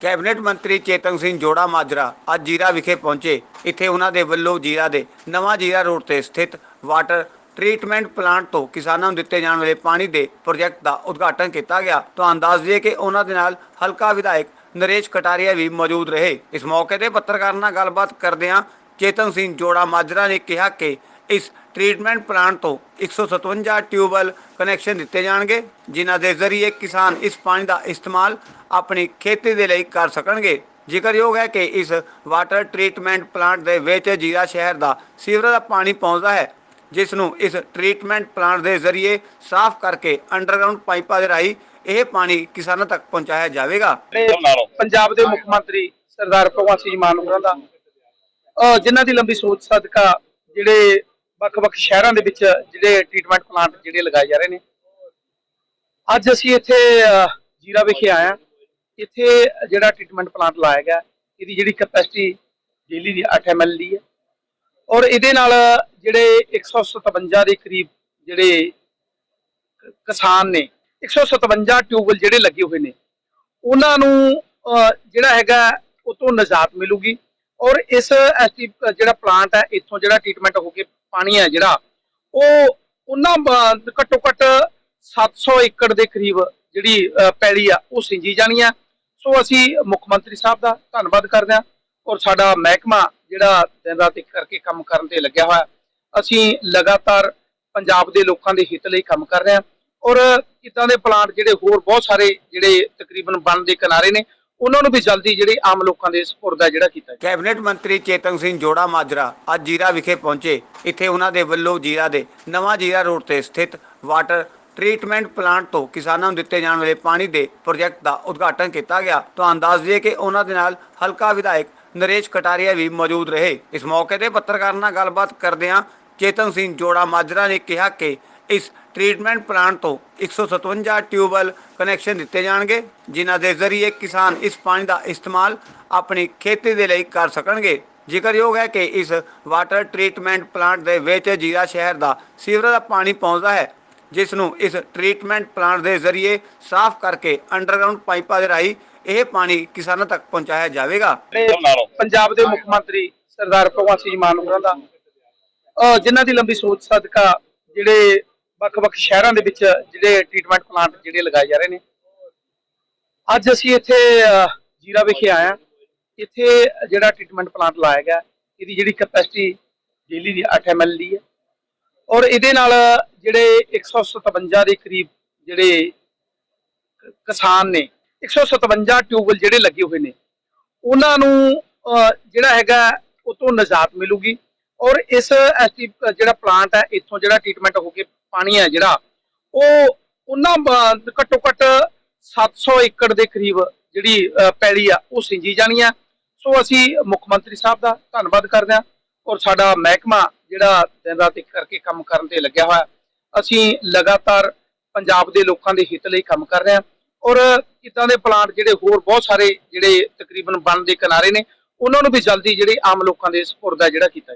Cabinet ਮੰਤਰੀ ਚੇਤਨ ਸਿੰਘ ਜੋੜਾ ਮਾਜਰਾ ਅੱਜ ਜੀਰਾ ਵਿਖੇ ਪਹੁੰਚੇ। ਇੱਥੇ ਉਹਨਾਂ ਦੇ ਵੱਲੋਂ ਜੀਰਾ ਦੇ ਨਵਾਂ ਜੀਰਾ ਰੋਡ ਤੇ ਸਥਿਤ ਵਾਟਰ ਟ੍ਰੀਟਮੈਂਟ ਪਲਾਂਟ ਤੋਂ ਕਿਸਾਨਾਂ ਨੂੰ ਦਿੱਤੇ ਜਾਣ ਵਾਲੇ ਪਾਣੀ ਦੇ ਪ੍ਰੋਜੈਕਟ ਦਾ ਉਦਘਾਟਨ ਕੀਤਾ ਗਿਆ। ਤੁਹਾਨੂੰ ਦੱਸ ਦਈਏ ਕਿ ਉਹਨਾਂ ਦੇ ਨਾਲ ਹਲਕਾ ਵਿਧਾਇਕ ਨਰੇਸ਼ ਕਟਾਰੀਆ ਵੀ ਮੌਜੂਦ ਰਹੇ। ਇਸ ਮੌਕੇ ਤੇ ਪੱਤਰਕਾਰਾਂ ਨਾਲ ਗੱਲਬਾਤ ਕਰਦਿਆਂ ਚੇਤਨ ਸਿੰਘ ਜੋੜਾ ਮਾਜਰਾ ਨੇ ਕਿਹਾ ਕਿ ਇਸ ਟ੍ਰੀਟਮੈਂਟ ਪਲਾਂਟ ਤੋਂ 157 ਟਿਊਬਵੈੱਲ ਕਨੈਕਸ਼ਨ ਦਿੱਤੇ ਜਾਣਗੇ, ਜਿਨ੍ਹਾਂ ਦੇ ਜ਼ਰੀਏ ਕਿਸਾਨ ਇਸ ਪਾਣੀ ਦਾ ਇਸਤੇਮਾਲ ਆਪਣੀ ਖੇਤੀ ਦੇ ਲਈ ਕਰ ਸਕਣਗੇ। ਜ਼ਿਕਰਯੋਗ ਹੈ ਕਿ ਇਸ ਵਾਟਰ ਟ੍ਰੀਟਮੈਂਟ ਪਲਾਂਟ ਦੇ ਵਿੱਚ ਜੀਰਾ ਸ਼ਹਿਰ ਦਾ ਸੀਵਰੇਜ ਦਾ ਪਾਣੀ ਪਹੁੰਚਦਾ ਹੈ, ਜਿਸ ਨੂੰ ਇਸ ਟ੍ਰੀਟਮੈਂਟ ਪਲਾਂਟ ਦੇ ਜ਼ਰੀਏ ਸਾਫ਼ ਕਰਕੇ ਅੰਡਰਗਰਾਉਂਡ ਪਾਈਪਾਂ ਦੇ ਰਾਹੀਂ ਇਹ ਪਾਣੀ ਕਿਸਾਨਾਂ ਤੱਕ ਪਹੁੰਚਾਇਆ ਜਾਵੇਗਾ। ਪੰਜਾਬ ਦੇ ਮੁੱਖ ਮੰਤਰੀ ਸਰਦਾਰ ਭਗਵੰਤ ਸਿੰਘ ਮਾਨ ਹੋਰਾਂ ਦਾ। ਜਿਨ੍ਹਾਂ ਦੀ ਲੰਬੀ ਸੋਚ ਸਦਕਾ ਜਿਹੜੇ ਵੱਖ-ਵੱਖ ਸ਼ਹਿਰਾਂ ਦੇ ਵਿੱਚ ਜਿਹੜੇ ਟ੍ਰੀਟਮੈਂਟ ਪਲਾਂਟ ਜਿਹੜੇ ਲਗਾਏ ਜਾ ਰਹੇ ਨੇ। ਅੱਜ ਅਸੀਂ ਇੱਥੇ ਜੀਰਾ ਵਿਖੇ ਆਏ ਹਾਂ। ਇੱਥੇ ਜਿਹੜਾ ਟ੍ਰੀਟਮੈਂਟ ਪਲਾਂਟ ਲਾਇਆ ਗਿਆ, ਇਹਦੀ ਜਿਹੜੀ ਕੈਪੈਸਿਟੀ ਡੇਲੀ ਦੀ 8 ml ਦੀ ਹੈ। ਔਰ ਇਹਦੇ ਨਾਲ ਜਿਹੜੇ 157 ਦੇ ਕਰੀਬ ਜਿਹੜੇ ਕਿਸਾਨ ਨੇ 157 ਟਿਊਬਵੈਲ ਜਿਹੜੇ ਲੱਗੇ ਹੋਏ ਨੇ, ਉਹਨਾਂ ਨੂੰ ਜਿਹੜਾ ਹੈਗਾ ਉਹ ਤੋਂ ਨਿਜਾਤ ਮਿਲੂਗੀ। ਔਰ ਇਸ ਐਸਟੀ ਜਿਹੜਾ ਪਲਾਂਟ ਹੈ, ਇੱਥੋਂ ਜਿਹੜਾ ਟ੍ਰੀਟਮੈਂਟ ਹੋ ਕੇ ਪਾਣੀ ਹੈ ਜਿਹੜਾ ਉਹ ਉਹਨਾਂ ਘੱਟੋ ਘੱਟ 700 ਏਕੜ ਦੇ ਕਰੀਬ ਜਿਹੜੀ ਅਹ, ਪੈਲੀ ਆ ਉਹ ਸਿੰਜੀ ਜਾਣੀ ਆ ਸੋ ਅਸੀਂ ਮੁੱਖ ਮੰਤਰੀ ਸਾਹਿਬ ਦਾ ਧੰਨਵਾਦ ਕਰਦੇ ਹਾਂ ਔਰ ਸਾਡਾ ਮਹਿਕਮਾ ਜਿਹੜਾ ਦਿਨ ਰਾਤ ਇੱਕ ਕਰਕੇ ਕੰਮ ਕਰਨ ਤੇ ਲੱਗਿਆ ਹੋਇਆ ਅਸੀਂ ਲਗਾਤਾਰ ਪੰਜਾਬ ਦੇ ਲੋਕਾਂ ਦੇ ਹਿੱਤ ਲਈ ਕੰਮ ਕਰ ਰਹੇ ਹਾਂ। ਔਰ ਇਦਾਂ ਦੇ ਪਲਾਂਟ ਜਿਹੜੇ ਹੋਰ ਬਹੁਤ ਸਾਰੇ ਜਿਹੜੇ ਤਕਰੀਬਨ ਬਣ ਦੇ ਕਿਨਾਰੇ ਨੇ ਉਹਨਾਂ ਨੂੰ ਵੀ ਜਲਦੀ ਜਿਹੜੇ ਆਮ ਲੋਕਾਂ ਦੇ ਸਪੁਰਦ ਹੈ ਜਿਹੜਾ ਕੀਤਾ ਕੈਬਨਿਟ ਮੰਤਰੀ ਚੇਤਨ ਸਿੰਘ ਜੋੜਾ ਮਾਜਰਾ ਅੱਜ ਜੀਰਾ ਵਿਖੇ ਪਹੁੰਚੇ। ਇੱਥੇ ਉਹਨਾਂ ਦੇ ਵੱਲੋਂ ਜੀਰਾ ਦੇ ਨਵਾਂ ਜੀਰਾ ਰੋਡ ਤੇ ਸਥਿਤ ਵਾਟਰ ਟ੍ਰੀਟਮੈਂਟ ਪਲਾਂਟ ਤੋਂ ਕਿਸਾਨਾਂ ਨੂੰ ਦਿੱਤੇ ਜਾਣ ਵਾਲੇ ਪਾਣੀ ਦੇ ਪ੍ਰੋਜੈਕਟ ਦਾ ਉਦਘਾਟਨ ਕੀਤਾ ਗਿਆ। ਤੁਹਾਨੂੰ ਦੱਸ ਦਈਏ ਕਿ ਉਹਨਾਂ ਦੇ ਨਾਲ ਹਲਕਾ ਵਿਧਾਇਕ ਨਰੇਸ਼ ਕਟਾਰੀਆ ਵੀ ਮੌਜੂਦ ਰਹੇ। ਇਸ ਮੌਕੇ ਤੇ ਪੱਤਰਕਾਰਾਂ ਨਾਲ ਗੱਲਬਾਤ ਕਰਦਿਆਂ ਚੇਤਨ ਸਿੰਘ ਜੋੜਾ ਮਾਜਰਾ ਨੇ ਕਿਹਾ ਕਿ ਇਸ ਟ੍ਰੀਟਮੈਂਟ ਪਲਾਂਟ ਤੋਂ 157 ਟਿਊਬਵੈੱਲ ਕਨੈਕਸ਼ਨ ਦਿੱਤੇ ਜਾਣਗੇ, ਜਿਨ੍ਹਾਂ ਦੇ ਜ਼ਰੀਏ ਕਿਸਾਨ ਇਸ ਪਾਣੀ ਦਾ ਇਸਤੇਮਾਲ ਆਪਣੀ ਖੇਤੀ ਦੇ ਲਈ ਕਰ ਸਕਣਗੇ। ਜ਼ਿਕਰਯੋਗ ਹੈ ਕਿ ਇਸ ਵਾਟਰ ਟ੍ਰੀਟਮੈਂਟ ਪਲਾਂਟ ਦੇ ਵਿੱਚ ਜੀਰਾ ਸ਼ਹਿਰ ਦਾ ਸੀਵਰੇਜ ਦਾ ਪਾਣੀ ਪਹੁੰਚਦਾ ਹੈ, ਜਿਸ ਨੂੰ ਇਸ ਟ੍ਰੀਟਮੈਂਟ ਪਲਾਂਟ ਦੇ ਜ਼ਰੀਏ ਸਾਫ਼ ਕਰਕੇ ਅੰਡਰਗਰਾਉਂਡ ਪਾਈਪਾਂ ਦੇ ਰਾਹੀਂ ਇਹ ਪਾਣੀ ਕਿਸਾਨਾਂ ਤੱਕ ਪਹੁੰਚਾਇਆ ਜਾਵੇਗਾ। ਪੰਜਾਬ ਦੇ ਮੁੱਖ ਮੰਤਰੀ ਸਰਦਾਰ ਭਗਵੰਤ ਸਿੰਘ ਮਾਨ ਹੋਰਾਂ ਦਾ। ਜਿਨ੍ਹਾਂ ਦੀ ਲੰਬੀ ਸੋਚ ਸਦਕਾ ਜਿਹੜੇ ਵੱਖ-ਵੱਖ ਸ਼ਹਿਰਾਂ ਦੇ ਵਿੱਚ ਜਿਹੜੇ ਟ੍ਰੀਟਮੈਂਟ ਪਲਾਂਟ ਜਿਹੜੇ ਲਗਾਏ ਜਾ ਰਹੇ ਨੇ। ਅੱਜ ਅਸੀਂ ਇੱਥੇ ਜੀਰਾ ਵਿਖੇ ਆਏ ਹਾਂ। ਇੱਥੇ ਜਿਹੜਾ ਟ੍ਰੀਟਮੈਂਟ ਪਲਾਂਟ ਲਾਇਆ ਗਿਆ, ਇਹਦੀ ਜਿਹੜੀ ਕੈਪੈਸਿਟੀ ਡੇਲੀ ਦੀ 8 ml ਦੀ ਹੈ। ਔਰ ਇਹਦੇ ਨਾਲ ਜਿਹੜੇ 157 ਦੇ ਕਰੀਬ ਜਿਹੜੇ ਕਿਸਾਨ ਨੇ 157 ਟਿਊਬਵੈਲ ਜਿਹੜੇ ਲੱਗੇ ਹੋਏ ਨੇ, ਉਹਨਾਂ ਨੂੰ ਜਿਹੜਾ ਹੈਗਾ ਉਹ ਤੋਂ ਨਿਜਾਤ ਮਿਲੂਗੀ। ਔਰ ਇਸ ਐਸਟੀ ਜਿਹੜਾ ਪਲਾਂਟ ਹੈ, ਇੱਥੋਂ ਜਿਹੜਾ ਟ੍ਰੀਟਮੈਂਟ ਹੋ ਕੇ ਪਾਣੀ ਹੈ ਜਿਹੜਾ ਉਹ ਉਹਨਾਂ ਘੱਟੋ ਘੱਟ 700 ਏਕੜ ਦੇ ਕਰੀਬ ਜਿਹੜੀ ਅਹ, ਪੈਲੀ ਆ ਉਹ ਸਿੰਜੀ ਜਾਣੀ ਆ ਸੋ ਅਸੀਂ ਮੁੱਖ ਮੰਤਰੀ ਸਾਹਿਬ ਦਾ ਧੰਨਵਾਦ ਕਰਦੇ ਹਾਂ ਔਰ ਸਾਡਾ ਮਹਿਕਮਾ ਜਿਹੜਾ ਦਿਨ ਰਾਤ ਇੱਕ ਕਰਕੇ ਕੰਮ ਕਰਨ ਤੇ ਲੱਗਿਆ ਹੋਇਆ ਅਸੀਂ ਲਗਾਤਾਰ ਪੰਜਾਬ ਦੇ ਲੋਕਾਂ ਦੇ ਹਿੱਤ ਲਈ ਕੰਮ ਕਰ ਰਹੇ ਹਾਂ ਔਰ ਇਦਾਂ ਦੇ ਪਲਾਂਟ ਜਿਹੜੇ ਹੋਰ ਬਹੁਤ ਸਾਰੇ ਜਿਹੜੇ ਤਕਰੀਬਨ ਬਣ ਦੇ ਕਿਨਾਰੇ ਨੇ ਉਹਨਾਂ ਨੂੰ ਵੀ ਜਲਦੀ ਜਿਹੜੇ ਆਮ ਲੋਕਾਂ ਦੇ ਸਪੁਰਦ ਹੈ ਜਿਹੜਾ ਕੀਤਾ